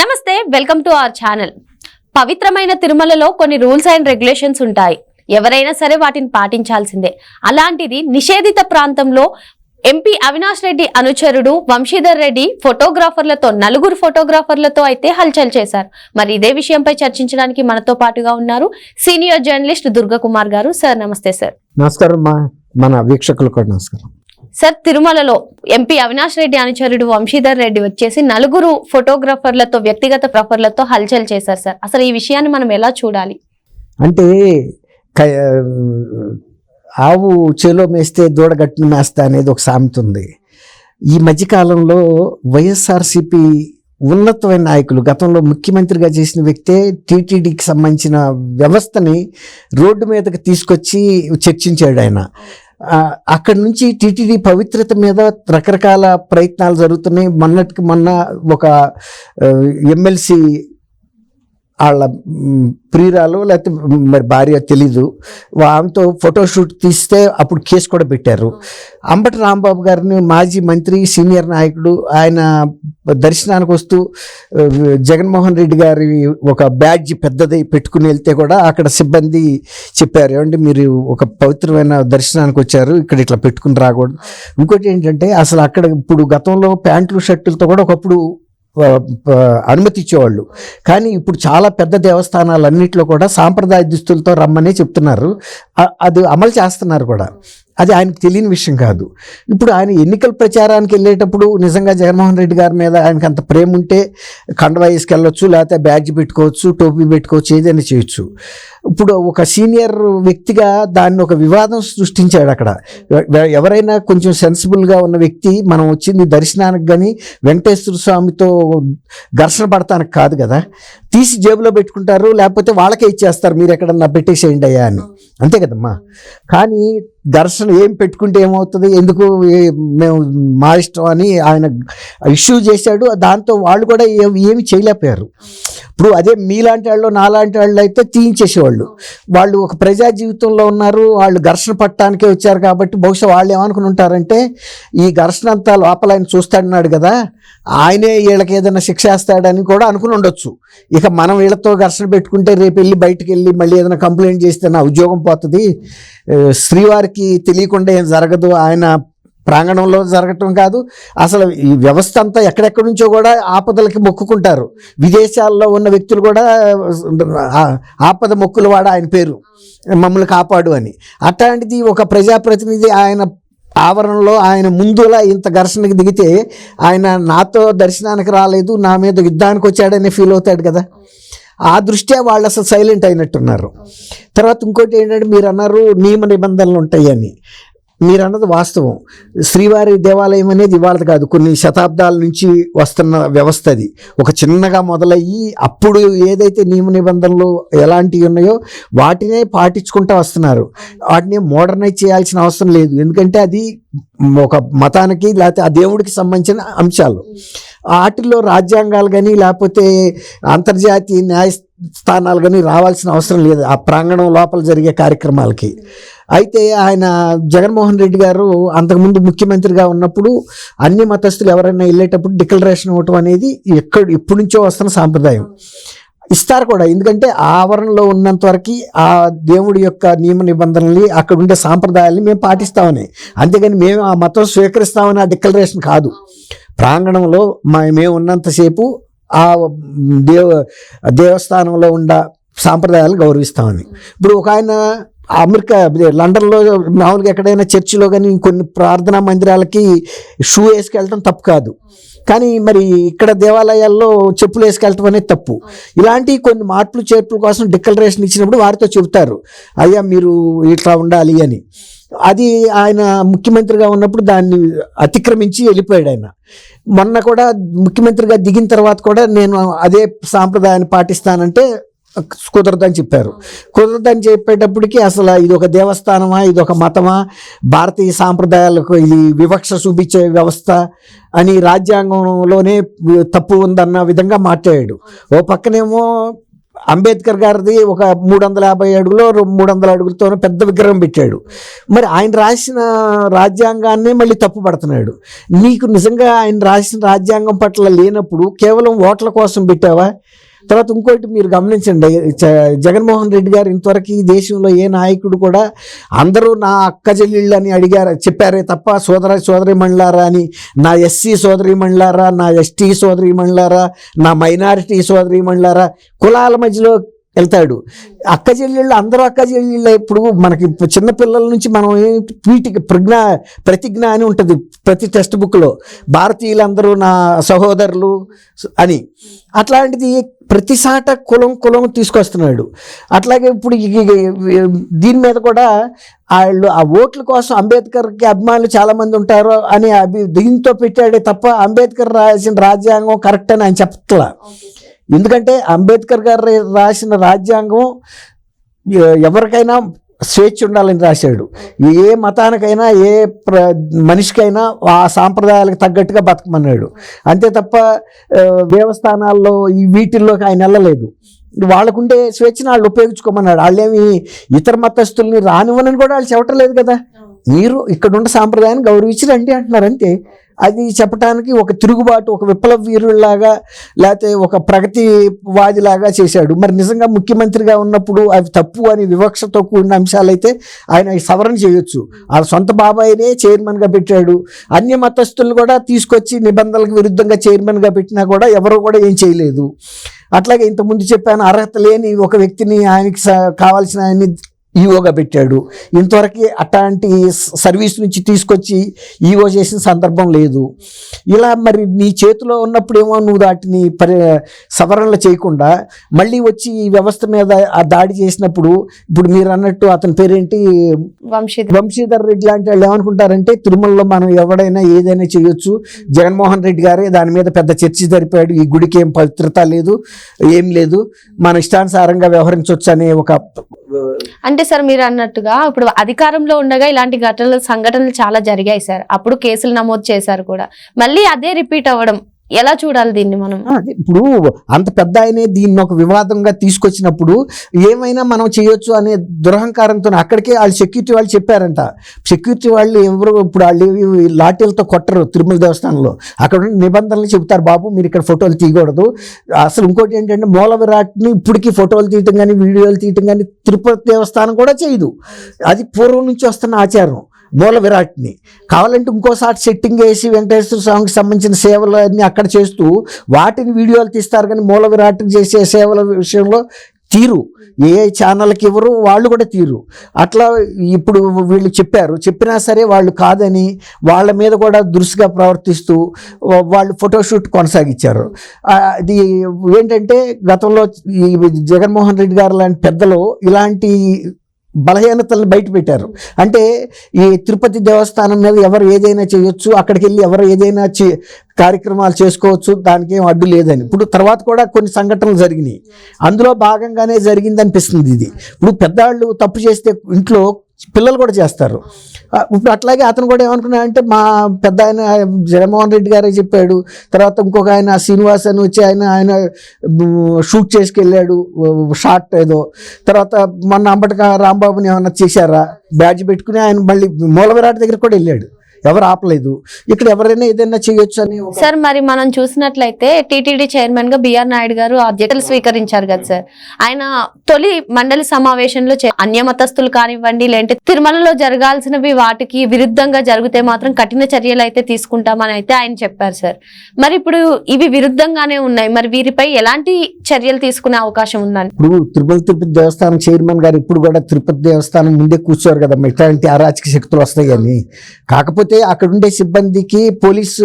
నమస్తే welcome to our channel. పవిత్రమైన తిరుమలలో కొన్ని రూల్స్ అండ్ రెగ్యులేషన్స్ ఉంటాయి. ఎవరైనా సరే వాటిని పాటించాల్సిందే. అలాంటిది నిషేధిత ప్రాంతంలో ఎంపీ అవినాష్ రెడ్డి అనుచరుడు వంశీధర్ రెడ్డి ఫోటోగ్రాఫర్లతో నలుగురు ఫోటోగ్రాఫర్లతో అయితే హల్చల్ చేశారు. మరి ఇదే విషయంపై చర్చించడానికి మనతో పాటుగా ఉన్నారు సీనియర్ జర్నలిస్ట్ దుర్గకుమార్ గారు. సార్ నమస్తే సార్. నమస్కారం మన వీక్షకులకు నమస్కారం. సార్ తిరుమలలో ఎంపీ అవినాష్ రెడ్డి అనుచరుడు వంశీధర్ రెడ్డి వచ్చేసి నలుగురు ఫోటోగ్రాఫర్లతో వ్యక్తిగత ప్రఫర్లతో హల్చల్ చేశారు సార్. అసలు ఈ విషయాన్ని మనం ఎలా చూడాలి? అంటే ఆవు చేలో మేస్తే దూడగట్టును మేస్తా అనేది ఒక సామెత ఉంది. ఈ మధ్యకాలంలో వైఎస్ఆర్సిపి ఉన్నతమైన నాయకులు గతంలో ముఖ్యమంత్రిగా చేసిన వ్యక్తే టీటీడీకి సంబంధించిన వ్యవస్థని రోడ్డు మీదకి తీసుకొచ్చి చర్చించాడు ఆయన. అక్కడి నుంచి టీటీడీ పవిత్రత మీద రకరకాల ప్రయత్నాలు జరుగుతున్నాయి. మొన్నటికి మొన్న ఒక ఎమ్మెల్సీ వాళ్ళ ప్రియురాలు లేకపోతే మరి భార్య తెలీదు. ఆమెతో ఫోటోషూట్ తీస్తే అప్పుడు కేసు కూడా పెట్టారు. అంబటి రాంబాబు గారిని మాజీ మంత్రి సీనియర్ నాయకుడు ఆయన దర్శనానికి వస్తూ జగన్మోహన్ రెడ్డి గారి ఒక బ్యాడ్జ్ పెద్దది పెట్టుకుని వెళ్తే కూడా అక్కడ సిబ్బంది చెప్పారు ఏమంటే మీరు ఒక పవిత్రమైన దర్శనానికి వచ్చారు ఇక్కడ ఇట్లా పెట్టుకుని రాకూడదు. ఇంకోటి ఏంటంటే అసలు అక్కడ ఇప్పుడు గతంలో ప్యాంట్లు షర్టులతో కూడా ఒకప్పుడు అనుమతి ఇచ్చేవాళ్ళు కానీ ఇప్పుడు చాలా పెద్ద దేవస్థానాలన్నింటిలో కూడా సాంప్రదాయ దుస్తులతో రమ్మనే చెప్తున్నారు. అది అమలు చేస్తున్నారు కూడా. అది ఆయనకు తెలియని విషయం కాదు. ఇప్పుడు ఆయన ఎన్నికల ప్రచారానికి వెళ్ళేటప్పుడు నిజంగా జగన్మోహన్ రెడ్డి గారి మీద ఆయనకి అంత ప్రేమ ఉంటే కండవా వేసుకెళ్ళొచ్చు లేకపోతే బ్యాడ్జ్ పెట్టుకోవచ్చు టోపీ పెట్టుకోవచ్చు ఏదైనా చేయొచ్చు. ఇప్పుడు ఒక సీనియర్ వ్యక్తిగా దాన్ని ఒక వివాదం సృష్టించాడు అక్కడ. ఎవరైనా కొంచెం సెన్సిబుల్గా ఉన్న వ్యక్తి మనం వచ్చింది దర్శనానికి కానీ వెంకటేశ్వర స్వామితో ఘర్షణ పడతానికి కాదు కదా. తీసి జేబులో పెట్టుకుంటారు లేకపోతే వాళ్ళకే ఇచ్చేస్తారు మీరు ఎక్కడన్నా పెట్టేసేయండి అయ్యా అని. అంతే కదమ్మా. కానీ దర్శనం ఏం పెట్టుకుంటే ఏమవుతుంది? ఎందుకు మేము మా ఇష్టం అని ఆయన ఇష్యూ చేశాడు. దాంతో వాళ్ళు కూడా ఏమి చేయలేకపోయారు. ఇప్పుడు అదే మీలాంటి వాళ్ళు నాలాంటి వాళ్ళు అయితే తీయించేసేవాళ్ళు. వాళ్ళు ఒక ప్రజా జీవితంలో ఉన్నారు వాళ్ళు ఘర్షణ పట్టడానికే వచ్చారు కాబట్టి బహుశా వాళ్ళు ఏమనుకుని ఉంటారంటే ఈ ఘర్షణ అంతా లోపల ఆయన చూస్తాడన్నాడు కదా ఆయనే వీళ్ళకి ఏదైనా శిక్ష వేస్తాడని కూడా అనుకుని ఉండొచ్చు. ఇక మనం వీళ్ళతో ఘర్షణ పెట్టుకుంటే రేపు వెళ్ళి బయటికి వెళ్ళి మళ్ళీ ఏదైనా కంప్లైంట్ చేస్తే నా ఉద్యోగం పోతుంది. శ్రీవారికి తెలియకుండా ఏం జరగదు. ఆయన ప్రాంగణంలో జరగటం కాదు. అసలు ఈ వ్యవస్థ అంతా ఎక్కడెక్కడి నుంచో కూడా ఆపదలకి మొక్కుకుంటారు. విదేశాల్లో ఉన్న వ్యక్తులు కూడా ఆపద మొక్కులు వాడ ఆయన పేరు మమ్మల్ని కాపాడు అని. అట్లాంటిది ఒక ప్రజాప్రతినిధి ఆయన ఆవరణలో ఆయన ముందులా ఇంత ఘర్షణకి దిగితే ఆయన నాతో దర్శనానికి రాలేదు నా మీద యుద్ధానికి వచ్చాడని ఫీల్ అవుతాడు కదా. ఆ దృష్ట్యా వాళ్ళు అసలు సైలెంట్ అయినట్టున్నారు. తర్వాత ఇంకోటి ఏంటంటే మీరు అన్నారు నియమ నిబంధనలు ఉంటాయని. మీరు అన్నది వాస్తవం. శ్రీవారి దేవాలయం అనేది ఇవాళ కాదు కొన్ని శతాబ్దాల నుంచి వస్తున్న వ్యవస్థ అది. ఒక చిన్నగా మొదలయ్యి అప్పుడు ఏదైతే నియమ నిబంధనలు ఎలాంటివి ఉన్నాయో వాటినే పాటించుకుంటూ వస్తున్నారు. వాటిని మోడర్నైజ్ చేయాల్సిన అవసరం లేదు. ఎందుకంటే అది ఒక మతానికి లేకపోతే ఆ దేవుడికి సంబంధించిన అంశాలు. వాటిల్లో రాజ్యాంగాలు కానీ లేకపోతే అంతర్జాతీయ న్యాయస్థానాలు కానీ రావాల్సిన అవసరం లేదు. ఆ ప్రాంగణం లోపల జరిగే కార్యక్రమాలకి. అయితే ఆయన జగన్మోహన్ రెడ్డి గారు అంతకుముందు ముఖ్యమంత్రిగా ఉన్నప్పుడు అన్ని మతస్థులు ఎవరైనా వెళ్ళేటప్పుడు డిక్లరేషన్ ఇవ్వటం అనేది ఎక్కడ ఇప్పటి నుంచో వస్తున్న సాంప్రదాయం. ఇస్తారు కూడా. ఎందుకంటే ఆ ఆవరణలో ఉన్నంత వరకు ఆ దేవుడి యొక్క నియమ నిబంధనల్ని అక్కడ ఉండే సాంప్రదాయాల్ని మేము పాటిస్తామని. అంతేగాని మేము ఆ మతం స్వీకరిస్తామని ఆ డిక్లరేషన్ కాదు. ప్రాంగణంలో మా మేము ఉన్నంతసేపు ఆ దేవ దేవస్థానంలో ఉన్న సాంప్రదాయాలు గౌరవిస్తామని. ఇప్పుడు ఒక ఆయన అమెరికా అదే లండన్లో మామూలుగా ఎక్కడైనా చర్చిలో కానీ కొన్ని ప్రార్థనా మందిరాలకి షూ వేసుకెళ్ళటం తప్పు కాదు. కానీ మరి ఇక్కడ దేవాలయాల్లో చెప్పులు వేసుకెళ్ళటం అనేది తప్పు. ఇలాంటి కొన్ని మార్పులు చేర్పుల కోసం డిక్లరేషన్ ఇచ్చినప్పుడు వారితో చెబుతారు. అయ్యా మీరు ఇట్లా ఉండాలి అని. అది ఆయన ముఖ్యమంత్రిగా ఉన్నప్పుడు దాన్ని అతిక్రమించి వెళ్ళిపోయాడు ఆయన. మొన్న కూడా ముఖ్యమంత్రిగా దిగిన తర్వాత కూడా నేను అదే సాంప్రదాయాన్ని పాటిస్తానంటే కుదరదని చెప్పారు. కుదరదని చెప్పేటప్పటికి అసలు ఇది ఒక దేవస్థానమా ఇది ఒక మతమా? భారతీయ సాంప్రదాయాలకు ఇది వివక్ష చూపించే వ్యవస్థ అని రాజ్యాంగంలోనే తప్పు ఉందన్న విధంగా మాట్లాడాడు. ఓ పక్కనేమో అంబేద్కర్ గారిది ఒక మూడు వందల యాభై అడుగులో మూడు వందల అడుగులతో పెద్ద విగ్రహం పెట్టాడు. మరి ఆయన రాసిన రాజ్యాంగాన్నే మళ్ళీ తప్పు పడుతున్నాడు. నీకు నిజంగా ఆయన రాసిన రాజ్యాంగం పట్ల లేనప్పుడు కేవలం ఓట్ల కోసం పెట్టావా? తర్వాత ఇంకోటి మీరు గమనించండి జగన్మోహన్ రెడ్డి గారు ఇంతవరకు ఈ దేశంలో ఏ నాయకుడు కూడా అందరూ నా అక్క చెల్లెళ్ళు అని అడిగారు చెప్పారే తప్ప సోదర సోదరి మండలారా అని నా ఎస్సీ సోదరి మండలారా నా ఎస్టీ సోదరి మండలారా నా మైనారిటీ సోదరి మండలారా కులాల మధ్యలో వెళ్తాడు. అక్క చెల్లెళ్ళు అందరూ అక్క చెల్లెళ్ళు. ఇప్పుడు మనకి చిన్నపిల్లల నుంచి మనం వీటికి ప్రజ్ఞ ప్రతిజ్ఞ అని ఉంటుంది ప్రతి టెక్స్ట్ బుక్లో భారతీయులందరూ నా సహోదరులు అని. అట్లాంటిది ప్రతిసాట కులం కులం తీసుకొస్తున్నాడు. అట్లాగే ఇప్పుడు దీని మీద కూడా వాళ్ళు ఆ ఓట్ల కోసం అంబేద్కర్కి అభిమానులు చాలామంది ఉంటారు అని అభి దీంతో పెట్టాడే తప్ప అంబేద్కర్ రాసిన రాజ్యాంగం కరెక్ట్ అని ఆయన చెప్పట్లా. ఎందుకంటే అంబేద్కర్ గారు రాసిన రాజ్యాంగం ఎవరికైనా స్వేచ్ఛ ఉండాలని రాశాడు. ఏ మతానికైనా ఏ ప్ర మనిషికైనా ఆ సాంప్రదాయాలకు తగ్గట్టుగా బతకమన్నాడు. అంతే తప్ప దేవస్థానాల్లో ఈ వీటిల్లోకి ఆయన వెళ్ళలేదు. వాళ్ళకుండే స్వేచ్ఛను వాళ్ళు ఉపయోగించుకోమన్నాడు. వాళ్ళేమి ఇతర మతస్థుల్ని రానివ్వనని కూడా వాళ్ళు చెప్పట్లేదు కదా. మీరు ఇక్కడున్న సాంప్రదాయాన్ని గౌరవించి రండి అంటున్నారు అంతే. అది చెప్పడానికి ఒక తిరుగుబాటు ఒక విప్లవ వీరుల్లాగా లేకపోతే ఒక ప్రగతివాదిలాగా చేశాడు. మరి నిజంగా ముఖ్యమంత్రిగా ఉన్నప్పుడు అవి తప్పు అని వివక్షతో కూడిన అంశాలైతే ఆయన సవరణ చేయొచ్చు. ఆ సొంత బాబాయినే చైర్మన్గా పెట్టాడు. అన్య మతస్థులను కూడా తీసుకొచ్చి నిబంధనలకు విరుద్ధంగా చైర్మన్గా పెట్టినా కూడా ఎవరు కూడా ఏం చేయలేదు. అట్లాగే ఇంతకుముందు చెప్పాను అర్హత లేని ఒక వ్యక్తిని ఆయనకి కావాల్సిన ఆయన్ని ఈఓగా పెట్టాడు. ఇంతవరకు అట్లాంటి సర్వీస్ నుంచి తీసుకొచ్చి ఈఓ చేసిన సందర్భం లేదు. ఇలా మరి నీ చేతిలో ఉన్నప్పుడేమో నువ్వు వాటిని పరి సవరణలు చేయకుండా మళ్ళీ వచ్చి ఈ వ్యవస్థ మీద ఆ దాడి చేసినప్పుడు ఇప్పుడు మీరు అన్నట్టు అతని పేరేంటి? వంశీధర్. వంశీధర్ రెడ్డి లాంటి వాళ్ళు ఏమనుకుంటారంటే తిరుమలలో మనం ఎవడైనా ఏదైనా చేయొచ్చు. జగన్మోహన్ రెడ్డి గారే దాని మీద పెద్ద చర్చ జరిపాడు. ఈ గుడికి ఏం పవిత్రత లేదు ఏం లేదు. మన ఇష్టానుసారంగా వ్యవహరించవచ్చు అనే ఒక అంటే సార్ మీరు అన్నట్టుగా ఇప్పుడు అధికారంలో ఉండగా ఇలాంటి ఘటనలు సంఘటనలు చాలా జరిగాయి సార్. అప్పుడు కేసులు నమోదు చేశారు కూడా. మళ్ళీ అదే రిపీట్ అవ్వడం ఎలా చూడాలి దీన్ని మనం? ఇప్పుడు అంత పెద్ద ఆయనే దీన్ని ఒక వివాదంగా తీసుకొచ్చినప్పుడు ఏమైనా మనం చేయొచ్చు అనే దురహంకారంతో అక్కడికే వాళ్ళు సెక్యూరిటీ వాళ్ళు చెప్పారంట. సెక్యూరిటీ వాళ్ళు ఎవరు ఇప్పుడు వాళ్ళు లాఠీలతో కొట్టరు తిరుమల దేవస్థానంలో. అక్కడ నిబంధనలు చెబుతారు బాబు మీరు ఇక్కడ ఫోటోలు తీయకూడదు. అసలు ఇంకోటి ఏంటంటే మూల విరాట్ని ఇప్పటికీ ఫోటోలు తీయటం కానీ వీడియోలు తీయటం కానీ తిరుపతి దేవస్థానం కూడా చేయదు. అది పూర్వం నుంచి వస్తున్న ఆచారం. మూల విరాట్ని. కావాలంటే ఇంకోసారి సెట్టింగ్ వేసి వెంకటేశ్వర స్వామికి సంబంధించిన సేవలు అన్నీ అక్కడ చేస్తూ వాటిని వీడియోలు తీస్తారు కానీ మూల విరాట్ని చేసే సేవల విషయంలో తీరు. ఏ ఛానల్కి ఇవ్వరు వాళ్ళు కూడా తీరు. అట్లా ఇప్పుడు వీళ్ళు చెప్పారు. చెప్పినా సరే వాళ్ళు కాదని వాళ్ళ మీద కూడా దురుసుగా ప్రవర్తిస్తూ వాళ్ళు ఫోటోషూట్ కొనసాగించారు. అది ఏంటంటే గతంలో ఈ జగన్మోహన్ రెడ్డి గారు లాంటి పెద్దలు ఇలాంటి బలహీనతలను బయట పెట్టారు. అంటే ఈ తిరుపతి దేవస్థానం మీద ఎవరు ఏదైనా చేయొచ్చు అక్కడికి వెళ్ళి ఎవరు ఏదైనా చే కార్యక్రమాలు చేసుకోవచ్చు దానికి ఏం అడ్డు లేదని. ఇప్పుడు తర్వాత కూడా కొన్ని సంఘటనలు జరిగినాయి. అందులో భాగంగానే జరిగింది అనిపిస్తుంది ఇది. ఇప్పుడు పెద్దవాళ్ళు తప్పు చేస్తే ఇంట్లో పిల్లలు కూడా చేస్తారు. ఇప్పుడు అట్లాగే అతను కూడా ఏమనుకున్నాడంటే మా పెద్ద ఆయన జగన్మోహన్ రెడ్డి గారే చెప్పాడు. తర్వాత ఇంకొక ఆయన శ్రీనివాస్ అని వచ్చి ఆయన ఆయన షూట్ చేసుకెళ్ళాడు. షార్ట్ ఏదో. తర్వాత మొన్న అంబటక రాంబాబుని ఏమన్నా చేశారా? బ్యాడ్జ్ పెట్టుకుని ఆయన మళ్ళీ మూల విరాట్ దగ్గర కూడా వెళ్ళాడు. ఎవరు ఆపలేదు. ఇక్కడ ఎవరైనా ఏదైనా చేయొచ్చు అని సార్ మరి మనం చూసినట్లయితే టీటీడీ చైర్మన్గా బిఆర్ నాయుడు గారు అధ్యక్షతలు స్వీకరించారు కదా సార్. ఆయన తొలి మండలి సమావేశంలో అన్యమతస్తులు కానివ్వండి లేదంటే తిరుమలలో జరగాల్సినవి వాటికి విరుద్ధంగా జరిగితే మాత్రం కఠిన చర్యలు అయితే తీసుకుంటామని అయితే ఆయన చెప్పారు సార్. మరి ఇప్పుడు ఇవి విరుద్ధంగానే ఉన్నాయి. మరి వీరిపై ఎలాంటి చర్యలు తీసుకునే అవకాశం ఉందని ఇప్పుడు తిరుపతి తిరుపతి దేవస్థానం చైర్మన్ గారు ఇప్పుడు కూడా తిరుపతి దేవస్థానం ముందే కూర్చోరు కదా. ఇట్లాంటి అరాచక శక్తులు వస్తాయని కాకపోతే అక్కడ ఉండే సిబ్బందికి పోలీసు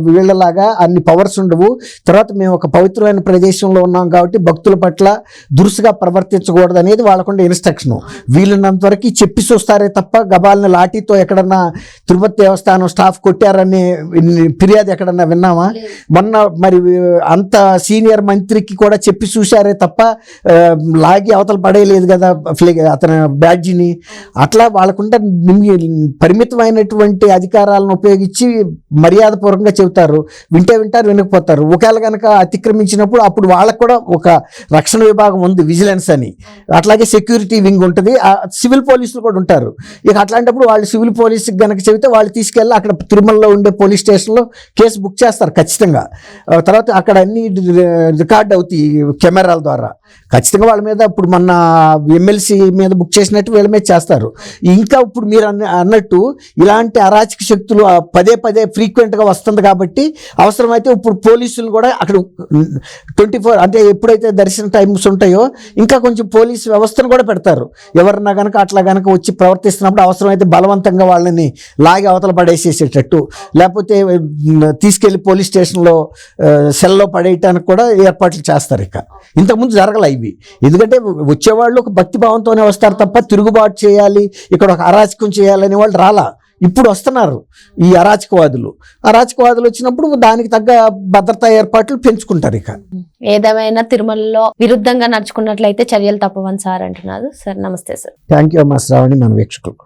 వీళ్ళలాగా అన్ని పవర్స్ ఉండవు. తర్వాత మేము ఒక పవిత్రమైన ప్రదేశంలో ఉన్నాం కాబట్టి భక్తుల పట్ల దురుసుగా ప్రవర్తించకూడదు అనేది వాళ్ళకుండే ఇన్స్ట్రక్షన్ వీళ్ళున్నంత వరకు చెప్పి చూస్తారే తప్ప గబాలను లాఠీతో ఎక్కడన్నా తిరుపతి దేవస్థానం స్టాఫ్ కొట్టారని ఫిర్యాదు ఎక్కడన్నా విన్నామా? మొన్న మరి అంత సీనియర్ మంత్రికి కూడా చెప్పి చూశారే తప్ప లాగి అవతల పడేయలేదు కదా అతని బ్యాడ్జిని. అట్లా వాళ్ళకుంటే నిమి- పరిమితమైనటువంటి ఉన్నటువంటి అధికారాలను ఉపయోగించి మర్యాదపూర్వకంగా చెబుతారు వింటే వింటారు వినకపోతారు. ఒకవేళ కనుక అతిక్రమించినప్పుడు అప్పుడు వాళ్ళకు కూడా ఒక రక్షణ విభాగం ఉంది విజిలెన్స్ అని. అట్లాగే సెక్యూరిటీ వింగ్ ఉంటుంది ఆ సివిల్ పోలీసులు కూడా ఉంటారు. ఇక అట్లాంటప్పుడు వాళ్ళు సివిల్ పోలీసుకి కనుక చెబితే వాళ్ళు తీసుకెళ్ళి అక్కడ తిరుమలలో ఉండే పోలీస్ స్టేషన్లో కేసు బుక్ చేస్తారు ఖచ్చితంగా. తర్వాత అక్కడ అన్ని రికార్డ్ అవుతాయి కెమెరాల ద్వారా. ఖచ్చితంగా వాళ్ళ మీద ఇప్పుడు మన ఎమ్మెల్సీ మీద బుక్ చేసినట్టు వీళ్ళ మీద చేస్తారు. ఇంకా ఇప్పుడు మీరు అన్న అన్నట్టు ఇలాంటి అరాచక శక్తులు పదే పదే ఫ్రీక్వెంట్గా వస్తుంది కాబట్టి అవసరమైతే ఇప్పుడు పోలీసులు కూడా అక్కడ ట్వంటీ ఫోర్ అంటే ఎప్పుడైతే దర్శన టైమ్స్ ఉంటాయో ఇంకా కొంచెం పోలీస్ వ్యవస్థను కూడా పెడతారు. ఎవరన్నా కనుక అట్లా కనుక వచ్చి ప్రవర్తిస్తున్నప్పుడు అవసరమైతే బలవంతంగా వాళ్ళని లాగి అవతల పడేసేసేటట్టు. లేకపోతే తీసుకెళ్ళి పోలీస్ స్టేషన్లో సెల్లో పడేయటానికి కూడా ఏర్పాట్లు చేస్తారు ఇక. ఇంతకుముందు జరగలే ఇవి. ఎందుకంటే వచ్చేవాళ్ళు ఒక భక్తి భావంతోనే వస్తారు తప్ప తిరుగుబాటు చేయాలి ఇక్కడ ఒక అరాచకం చేయాలనే వాళ్ళు రాలా. ఇప్పుడు వస్తున్నారు ఈ అరాచకవాదులు. అరాచకవాదులు వచ్చినప్పుడు దానికి తగ్గ భద్రతా ఏర్పాట్లు పెంచుకుంటారు ఇక. ఏదేమైనా తిరుమలలో విరుద్ధంగా నడుచుకున్నట్లయితే చర్యలు తప్పవని సార్ అంటున్నారు. సార్ నమస్తే సార్. థ్యాంక్ యూ అమ్మా. శ్రావణి మన వీక్షకులు